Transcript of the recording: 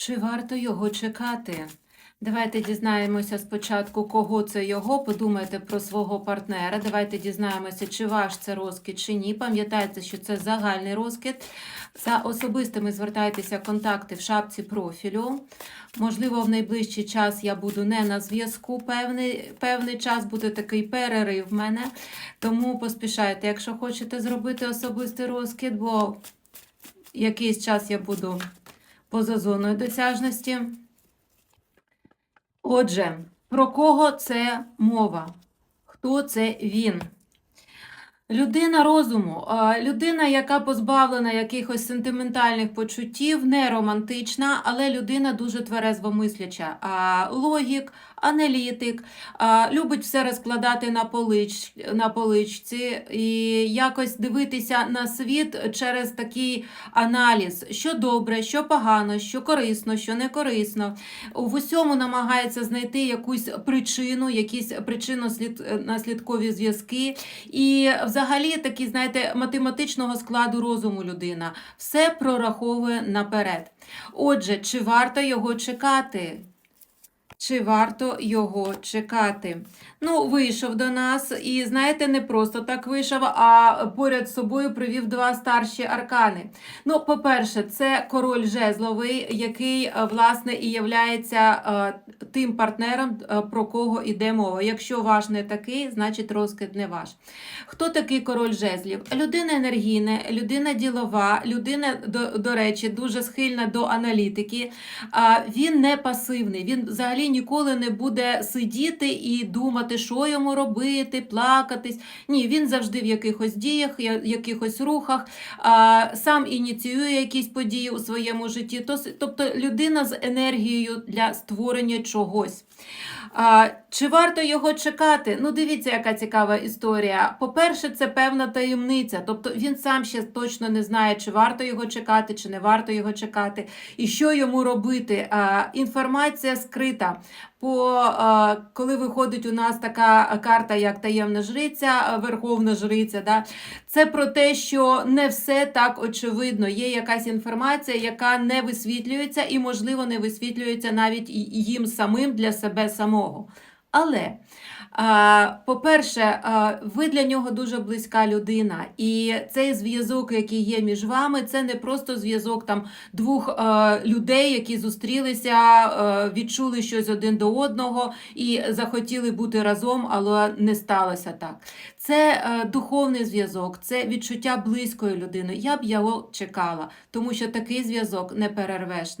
Чи варто його чекати? Давайте дізнаємося спочатку, кого це його. Подумайте про свого партнера. Давайте дізнаємося, чи ваш це розкид, чи ні. Пам'ятайте, що це загальний розкид. За особистими звертайтеся контакти в шапці профілю. Можливо, в найближчий час я буду не на зв'язку. Певний, певний час буде такий перерив в мене. Тому поспішайте, якщо хочете зробити особистий розкид, бо якийсь час я буду поза зоною досяжності. Отже, про кого це мова? Хто це він? Людина розуму, людина, яка позбавлена якихось сентиментальних почуттів, не романтична, але людина дуже тверезво мисляча. Логік, аналітик, любить все розкладати на, полич, на поличці і якось дивитися на світ через такий аналіз, що добре, що погано, що корисно, що не корисно. В усьому намагається знайти якусь причину, якісь причинно-наслідкові зв'язки. І взагалі такий, знаєте, математичного складу розуму людина. Все прораховує наперед. Отже, чи варто його чекати? Чи варто його чекати? Ну, вийшов до нас, і знаєте, не просто так вийшов, а поряд з собою привів два старші аркани. Ну, по-перше, це король жезловий, який, е, власне, і являється е, тим партнером, е, про кого йде мова. Якщо ваш не такий, значить розкид не ваш. Хто такий король жезлів? Людина енергійна, людина ділова, людина, до, до речі, дуже схильна до аналітики. Він не пасивний, він взагалі ніколи не буде сидіти і думати, що йому робити, плакатись. Ні, він завжди в якихось діях, якихось рухах, сам ініціює якісь події у своєму житті. Тобто людина з енергією для створення чогось. Чи варто його чекати? Ну, дивіться, яка цікава історія. По-перше, це певна таємниця. Тобто він сам ще точно не знає, чи варто його чекати, чи не варто його чекати, і що йому робити. Інформація скрита. По, коли виходить у нас така карта, як таємна жриця, верховна жриця, да, це про те, що не все так очевидно. Є якась інформація, яка не висвітлюється, і, можливо, не висвітлюється навіть їм самим для себе самого. Але, по-перше, ви для нього дуже близька людина, і цей зв'язок, який є між вами, це не просто зв'язок там двох людей, які зустрілися, відчули щось один до одного і захотіли бути разом, але не сталося так. Це духовний зв'язок, це відчуття близької людини. Я б його чекала, тому що такий зв'язок не перервеш.